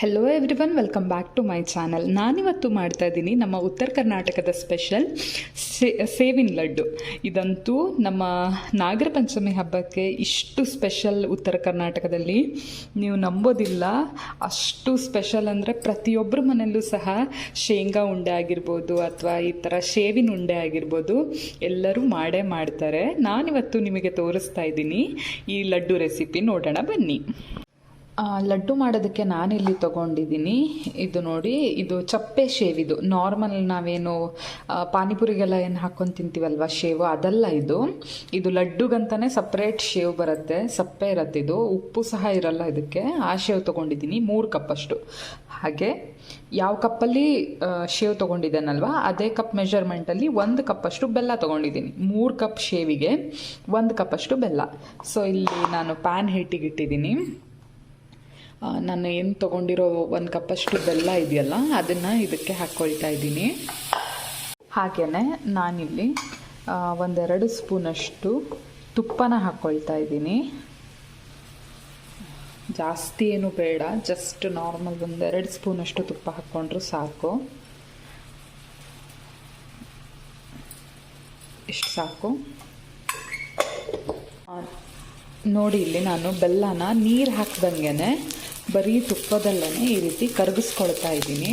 Hello everyone welcome back to my channel ನಾನಿವತ್ತು ಮಾಡ್ತಾ ಇದ್ದೀನಿ ನಮ್ಮ ಉತ್ತರ ಕರ್ನಾಟಕದ ಸ್ಪೆಷಲ್ ಸೇವಿನ ಲಡ್ಡು. ಇದಂತೂ ನಮ್ಮ ನಾಗರ ಪಂಚಮಿ ಹಬ್ಬಕ್ಕೆ ಇಷ್ಟು ಸ್ಪೆಷಲ್ ಉತ್ತರ ಕರ್ನಾಟಕದಲ್ಲಿ. ನೀವು ನಂಬೋದಿಲ್ಲ, ಅಷ್ಟು ಸ್ಪೆಷಲ್ ಅಂದರೆ ಪ್ರತಿಯೊಬ್ಬರ ಮನೆಯಲ್ಲೂ ಸಹ ಶೇಂಗಾ ಉಂಡೆ ಆಗಿರ್ಬೋದು ಅಥವಾ ಈ ಥರ ಶೇವಿನ ಉಂಡೆ ಆಗಿರ್ಬೋದು ಎಲ್ಲರೂ ಮಾಡೇ ಮಾಡ್ತಾರೆ. ನಾನಿವತ್ತು ನಿಮಗೆ ತೋರಿಸ್ತಾ ಇದ್ದೀನಿ ಈ ಲಡ್ಡು ರೆಸಿಪಿ ನೋಡೋಣ ಬನ್ನಿ. ಲಡ್ಡು ಮಾಡೋದಕ್ಕೆ ನಾನಿಲ್ಲಿ ತೊಗೊಂಡಿದ್ದೀನಿ. ಇದು ನೋಡಿ ಇದು ಚಪ್ಪೆ ಶೇವ್ ಇದು. ನಾರ್ಮಲ್ ನಾವೇನು ಪಾನಿಪುರಿಗೆಲ್ಲ ಏನು ಹಾಕ್ಕೊಂಡು ತಿಂತೀವಲ್ವ ಶೇವು? ಅದಲ್ಲ ಇದು. ಇದು ಲಡ್ಡುಗಂತಲೇ ಸಪ್ರೇಟ್ ಶೇವ್ ಬರುತ್ತೆ ಸಪ್ಪೆ ಇರುತ್ತೆ ಇದು. ಉಪ್ಪು ಸಹ ಇರಲ್ಲ ಇದಕ್ಕೆ. ಆ ಶೇವ್ ತೊಗೊಂಡಿದ್ದೀನಿ ಮೂರು ಕಪ್ಪಷ್ಟು ಹಾಗೆ ಯಾವ ಕಪ್ಪಲ್ಲಿ ಶೇವ್ ತೊಗೊಂಡಿದ್ದೇನಲ್ವ ಅದೇ ಕಪ್ ಮೆಷರ್ಮೆಂಟಲ್ಲಿ ಒಂದು ಕಪ್ಪಷ್ಟು ಬೆಲ್ಲ ತೊಗೊಂಡಿದ್ದೀನಿ. ಮೂರು ಕಪ್ ಶೇವಿಗೆ ಒಂದು ಕಪ್ಪಷ್ಟು ಬೆಲ್ಲ. ಸೊ ಇಲ್ಲಿ ನಾನು ಪ್ಯಾನ್ ಹಿಟ್ಟಿಗೆ ಇಟ್ಟಿದ್ದೀನಿ. ಆ, ನಾನು ಏನು ತೊಗೊಂಡಿರೋ ಒಂದು ಕಪ್ಪಷ್ಟು ಬೆಲ್ಲ ಇದೆಯಲ್ಲ, ಅದನ್ನು ಇದಕ್ಕೆ ಹಾಕ್ಕೊಳ್ತಾ ಇದ್ದೀನಿ. ಹಾಗೆಯೇ ನಾನಿಲ್ಲಿ ಒಂದೆರಡು ಸ್ಪೂನಷ್ಟು ತುಪ್ಪನ ಹಾಕ್ಕೊಳ್ತಾ ಇದ್ದೀನಿ. ಜಾಸ್ತಿ ಏನು ಬೇಡ ಜಸ್ಟ್ ನಾರ್ಮಲ್ ಒಂದೆರಡು ಸ್ಪೂನಷ್ಟು ತುಪ್ಪ ಹಾಕ್ಕೊಂಡ್ರು ಸಾಕು. ಇಷ್ಟು ಸಾಕು. ನೋಡಿ ಇಲ್ಲಿ ನಾನು ಬೆಲ್ಲನ ನೀರು ಹಾಕ್ದಂಗೆ ಬರೀ ತುಪ್ಪದಲ್ಲೇ ಈ ರೀತಿ ಕರಗಿಸ್ಕೊಳ್ತಾ ಇದ್ದೀನಿ.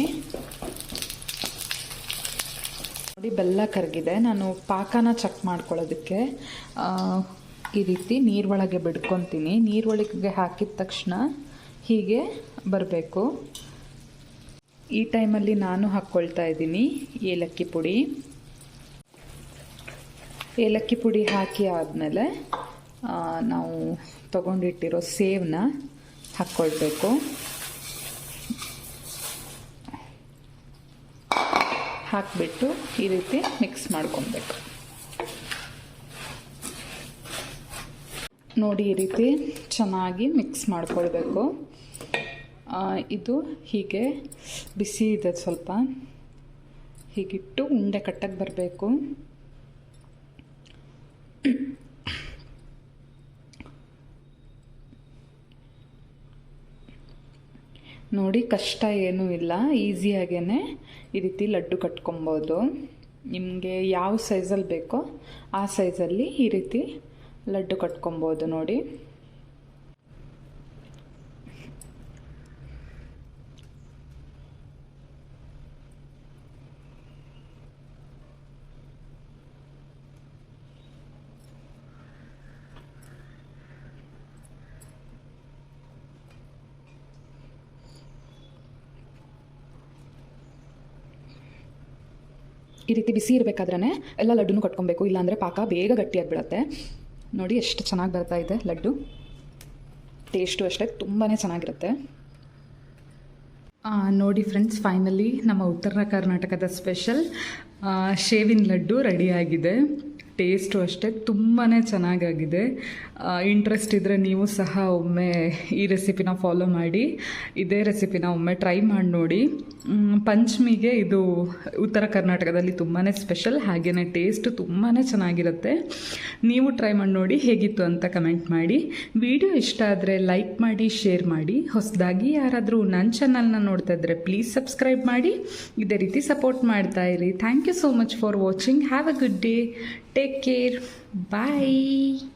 ನೋಡಿ ಬೆಲ್ಲ ಕರಗಿದೆ. ನಾನು ಪಾಕನ ಚೆಕ್ ಮಾಡ್ಕೊಳ್ಳೋದಕ್ಕೆ ಈ ರೀತಿ ನೀರೊಳಗೆ ಬಿಡ್ಕೊತೀನಿ. ನೀರೊಳಗೆ ಹಾಕಿದ ತಕ್ಷಣ ಹೀಗೆ ಬರಬೇಕು. ಈ ಟೈಮಲ್ಲಿ ನಾನು ಹಾಕ್ಕೊಳ್ತಾ ಇದ್ದೀನಿ ಏಲಕ್ಕಿ ಪುಡಿ. ಏಲಕ್ಕಿ ಪುಡಿ ಹಾಕಿ ಆದಮೇಲೆ ನಾವು ತಗೊಂಡಿಟ್ಟಿರೋ ಸೇವನ್ನ ಹಾಕ್ಕೊಳ್ಬೇಕು ಹಾಕಿಬಿಟ್ಟು ಈ ರೀತಿ ಮಿಕ್ಸ್ ಮಾಡ್ಕೊಬೇಕು ನೋಡಿ ಈ ರೀತಿ ಚೆನ್ನಾಗಿ ಮಿಕ್ಸ್ ಮಾಡ್ಕೊಳ್ಬೇಕು. ಇದು ಹೀಗೆ ಬಿಸಿ ಇದೆ ಸ್ವಲ್ಪ. ಹೀಗಿಟ್ಟು ಉಂಡೆ ಕಟ್ಟಕ್ಕೆ ಬರಬೇಕು. ನೋಡಿ, ಕಷ್ಟ ಏನೂ ಇಲ್ಲ. ಈಸಿಯಾಗೇ ಈ ರೀತಿ ಲಡ್ಡು ಕಟ್ಕೊಬೋದು. ನಿಮಗೆ ಯಾವ ಸೈಜಲ್ಲಿ ಬೇಕೋ ಆ ಸೈಜಲ್ಲಿ ಈ ರೀತಿ ಲಡ್ಡು ಕಟ್ಕೊಬೋದು ನೋಡಿ. ಈ ರೀತಿ ಬಿಸಿ ಇರಬೇಕಾದ್ರೆ ಎಲ್ಲ ಲಡ್ಡು ಕಟ್ಕೊಬೇಕು, ಇಲ್ಲಾಂದರೆ ಪಾಕ ಬೇಗ ಗಟ್ಟಿಯಾಗಿಬಿಡತ್ತೆ. ನೋಡಿ ಎಷ್ಟು ಚೆನ್ನಾಗಿ ಬರ್ತಾ ಇದೆ ಲಡ್ಡು. ಟೇಸ್ಟು ಅಷ್ಟೇ ತುಂಬಾ ಚೆನ್ನಾಗಿರುತ್ತೆ. ನೋಡಿ ಫ್ರೆಂಡ್ಸ್ ಫೈನಲಿ ನಮ್ಮ ಉತ್ತರ ಕರ್ನಾಟಕದ ಸ್ಪೆಷಲ್ ಶೇವಿನ ಲಡ್ಡು ರೆಡಿಯಾಗಿದೆ ಟೇಸ್ಟು ಅಷ್ಟೇ ತುಂಬಾ ಚೆನ್ನಾಗಾಗಿದೆ. ಇಂಟ್ರೆಸ್ಟ್ ಇದ್ದರೆ ನೀವು ಸಹ ಒಮ್ಮೆ ಈ ರೆಸಿಪಿನ ಫಾಲೋ ಮಾಡಿ, ಇದೇ ರೆಸಿಪಿನ ಒಮ್ಮೆ ಟ್ರೈ ಮಾಡಿ ನೋಡಿ. ಪಂಚಮಿಗೆ ಇದು ಉತ್ತರ ಕರ್ನಾಟಕದಲ್ಲಿ ತುಂಬಾ ಸ್ಪೆಷಲ್ ಹಾಗೆಯೇ ಟೇಸ್ಟ್ ತುಂಬಾ ಚೆನ್ನಾಗಿರುತ್ತೆ. ನೀವು ಟ್ರೈ ಮಾಡಿ ನೋಡಿ ಹೇಗಿತ್ತು ಅಂತ ಕಮೆಂಟ್ ಮಾಡಿ. ವಿಡಿಯೋ ಇಷ್ಟ ಆದರೆ ಲೈಕ್ ಮಾಡಿ ಶೇರ್ ಮಾಡಿ. ಹೊಸದಾಗಿ ಯಾರಾದರೂ ನನ್ನ ಚಾನಲ್ನ ನೋಡ್ತಾ ಇದ್ದರೆ ಪ್ಲೀಸ್ ಸಬ್ಸ್ಕ್ರೈಬ್ ಮಾಡಿ. ಇದೇ ರೀತಿ ಸಪೋರ್ಟ್ ಮಾಡ್ತಾ ಇರಿ. Thank you so much for watching have a good day Take care. Bye.